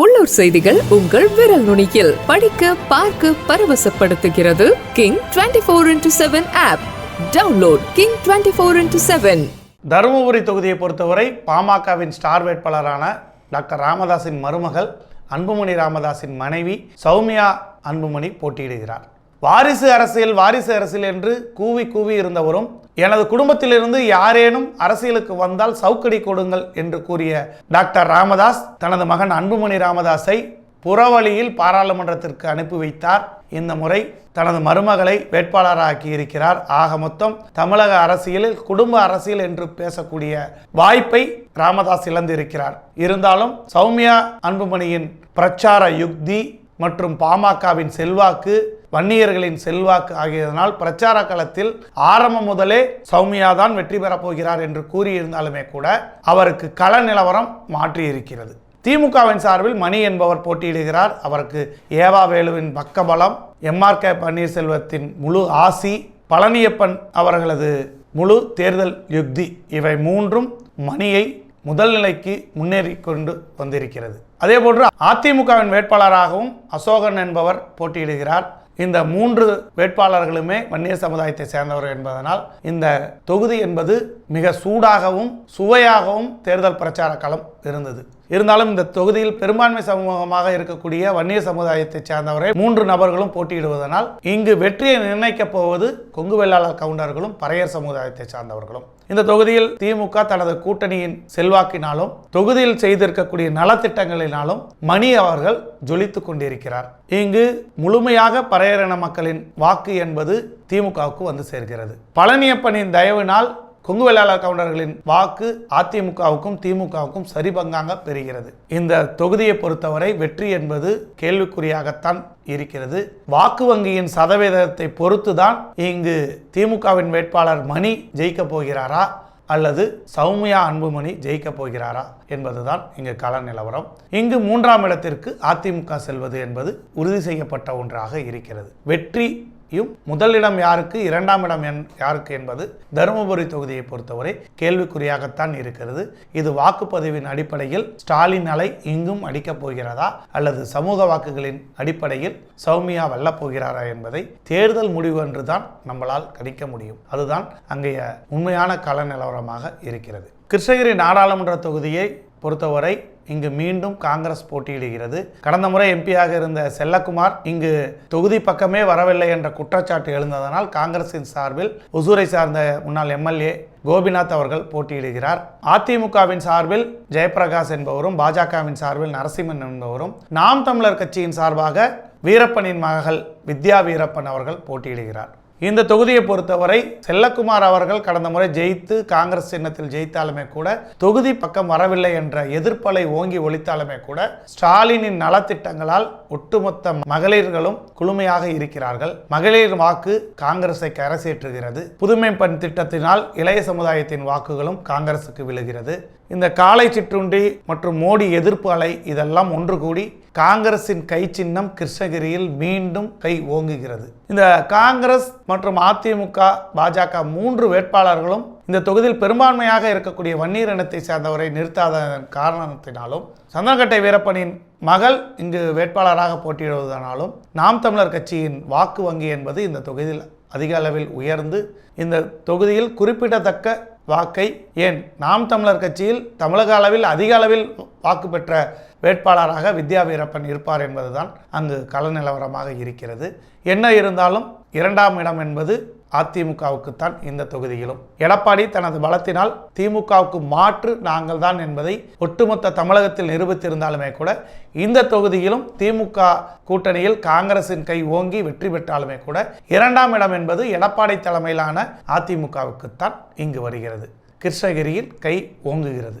உள்ளூர் செய்திகள் உங்கள் விரல் நுனியில். படிக்க பார்க்க பரவசப்படுத்துகிறது king twenty four into seven app download king twenty four into seven Dharmapuri தொகுதியை பொறுத்தவரை பாமகவின் ஸ்டார் வேட்பாளரான டாக்டர் ராமதாஸின் மருமகள் அன்புமணி ராமதாஸின் மனைவி சௌமியா அன்புமணி போட்டியிடுகிறார். வாரிசு அரசியல் வாரிசு அரசியல் என்று கூவி கூவி இருந்தவரும் எனது குடும்பத்திலிருந்து யாரேனும் அரசியலுக்கு வந்தால் சவுக்கடி கொடுங்கள் என்று கூறிய டாக்டர் ராமதாஸ் தனது மகன் அன்புமணி ராமதாஸை புறவழியில் பாராளுமன்றத்திற்கு அனுப்பி வைத்தார். இந்த முறை தனது மருமகளை வேட்பாளராக்கி இருக்கிறார். ஆக மொத்தம் தமிழக அரசியலில் குடும்ப அரசியல் என்று பேசக்கூடிய வாய்ப்பை ராமதாஸ் இழந்திருக்கிறார். இருந்தாலும் சௌமியா அன்புமணியின் பிரச்சார யுக்தி மற்றும் பாமகவின் செல்வாக்கு வன்னியர்களின் செல்வாக்கு ஆகியதனால் பிரச்சார களத்தில் ஆரம்பம் முதலே சௌமியா தான் வெற்றி பெறப் போகிறார் என்று கூறியிருந்தாலுமே கூட அவருக்கு கள நிலவரம் மாற்றியிருக்கிறது. திமுகவின் சார்பில் மணி என்பவர் போட்டியிடுகிறார். அவருக்கு ஏவா வேலுவின் பக்கபலம் எம்ஆர் கே பன்னீர்செல்வத்தின் முழு ஆசி பழனியப்பன் அவர்களது முழு தேர்தல் யுக்தி. இவை மூன்றும் மணியை முதல் நிலைக்கு முன்னேறி கொண்டு வந்திருக்கிறது. அதேபோன்று அதிமுகவின் வேட்பாளராகவும் அசோகன் என்பவர் போட்டியிடுகிறார். இந்த மூன்று வேட்பாளர்களுமே வன்னியர் சமுதாயத்தை சேர்ந்தவர் என்பதனால் இந்த தொகுதி என்பது மிக சூடாகவும் சுவையாகவும் தேர்தல் பிரச்சார களம் இருந்தது. இருந்தாலும் இந்த தொகுதியில் பெரும்பான்மை சமூகமாக இருக்கக்கூடிய வன்னிய சமுதாயத்தை சேர்ந்தவரை மூன்று நபர்களும் போட்டியிடுவதனால் இங்கு வெற்றியை நிர்ணயிக்கப் போவது கொங்கு வெள்ளாளர் கவுண்டர்களும் பறையர் சமுதாயத்தை சார்ந்தவர்களும். இந்த தொகுதியில் திமுக தனது கூட்டணியின் செல்வாக்கினாலும் தொகுதியில் செய்திருக்கக்கூடிய நலத்திட்டங்களினாலும் மணி அவர்கள் ஜொலித்துக் கொண்டிருக்கிறார். இங்கு முழுமையாக பறையரின மக்களின் வாக்கு என்பது திமுகவுக்கு வந்து சேர்கிறது. பழனியப்பனின் தயவினால் கொங்கு வேளாளர் கவுண்டர்களின் வாக்கு அதிமுகவுக்கும் திமுகவுக்கும் சரிபங்காக பெறுகிறது. இந்த தொகுதியை பொறுத்தவரை வெற்றி என்பது கேள்விக்குறியாகத்தான் இருக்கிறது. வாக்கு வங்கியின் சதவீதத்தை பொறுத்துதான் இங்கு திமுகவின் வேட்பாளர் மணி ஜெயிக்கப் போகிறாரா? அல்லது சௌமியா அன்புமணி ஜெயிக்க போகிறாரா? என்பதுதான் இங்கு கள நிலவரம். இங்கு மூன்றாம் இடத்திற்கு அதிமுக செல்வது என்பது உறுதி செய்யப்பட்ட ஒன்றாக இருக்கிறது. வெற்றி யும் முதலிடம் யாருக்கு இரண்டாம் இடம் என் யாருக்கு என்பது தருமபுரி தொகுதியை பொறுத்தவரை கேள்விக்குறியாகத்தான் இருக்கிறது. இது வாக்குப்பதிவின் அடிப்படையில் ஸ்டாலின் அலை இங்கும் அடிக்கப் போகிறதா அல்லது சமூக வாக்குகளின் அடிப்படையில் சௌமியா வெல்லப் போகிறாரா என்பதை தேர்தல் முடிவு என்றுதான் நம்மளால் கணிக்க முடியும். அதுதான் அங்கைய உண்மையான கள நிலவரமாக இருக்கிறது. கிருஷ்ணகிரி நாடாளுமன்ற தொகுதியை பொறுத்தவரை இங்கு மீண்டும் காங்கிரஸ் போட்டியிடுகிறது. கடந்த முறை எம்பியாக இருந்த செல்லக்குமார் இங்கு தொகுதி பக்கமே வரவில்லை என்ற குற்றச்சாட்டு எழுந்ததனால் காங்கிரசின் சார்பில் ஒசூரை சார்ந்த முன்னாள் எம்எல்ஏ கோபிநாத் அவர்கள் போட்டியிடுகிறார். அதிமுகவின் சார்பில் ஜெயபிரகாஷ் என்பவரும் பாஜகவின் சார்பில் நரசிம்மன் என்பவரும் நாம் தமிழர் கட்சியின் சார்பாக வீரப்பனின் மகள் வித்யா வீரப்பன் அவர்கள் போட்டியிடுகிறார். இந்த தொகுதியை பொறுத்தவரை செல்லக்குமார் அவர்கள் கடந்த முறை ஜெயித்து காங்கிரஸ் சின்னத்தில் ஜெயித்தாலுமே கூட தொகுதி பக்கம் வரவில்லை என்ற எதிர்ப்பலை ஓங்கி ஒழித்தாலுமே கூட ஸ்டாலினின் நலத்திட்டங்களால் ஒட்டுமொத்த மகளிர்களும் குழுமையாக இருக்கிறார்கள். மகளிர் வாக்கு காங்கிரஸை கரசேற்றுகிறது. புதுமை பண் திட்டத்தினால் இளைய சமுதாயத்தின் வாக்குகளும் காங்கிரசுக்கு விழுகிறது. இந்த காலை சிற்றுண்டி மற்றும் மோடி எதிர்ப்பு அலை இதெல்லாம் ஒன்று கூடி காங்கிரசின் கை சின்னம் கிருஷ்ணகிரியில் மீண்டும் கை ஓங்குகிறது. இந்த காங்கிரஸ் மற்றும் அதிமுக பாஜக மூன்று வேட்பாளர்களும் இந்த தொகுதியில் பெரும்பான்மையாக இருக்கக்கூடிய வன்னீர் இனத்தை சேர்ந்தவரை நிறுத்தாத காரணத்தினாலும் சந்தனக்கட்டை வீரப்பனின் மகள் இங்கு வேட்பாளராக போட்டியிடுவதனாலும் நாம் தமிழர் கட்சியின் வாக்கு வங்கி என்பது இந்த தொகுதியில் அதிக அளவில் உயர்ந்து இந்த தொகுதியில் குறிப்பிடத்தக்க வாக்கை ஏன் நாம் தமிழர் கட்சியில் தமிழக அளவில் அதிக அளவில் வாக்கு பெற்ற வேட்பாளராக வித்யா வீரப்பன் இருப்பார் என்பதுதான் அங்கு கள நிலவரமாக இருக்கிறது. என்ன இருந்தாலும் இரண்டாம் இடம் என்பது அதிமுகவுக்குத்தான் இந்த தொகுதியிலும். எடப்பாடி தனது பலத்தினால் திமுகவுக்கு மாற்று நாங்கள் தான் என்பதை ஒட்டுமொத்த தமிழகத்தில் நிரூபித்திருந்தாலுமே கூட இந்த தொகுதியிலும் திமுக கூட்டணியில் காங்கிரசின் கை ஓங்கி வெற்றி பெற்றாலுமே கூட இரண்டாம் இடம் என்பது எடப்பாடி தலைமையிலான அதிமுகவுக்குத்தான் இங்கு வருகிறது. கிருஷ்ணகிரியில் கை ஓங்குகிறது.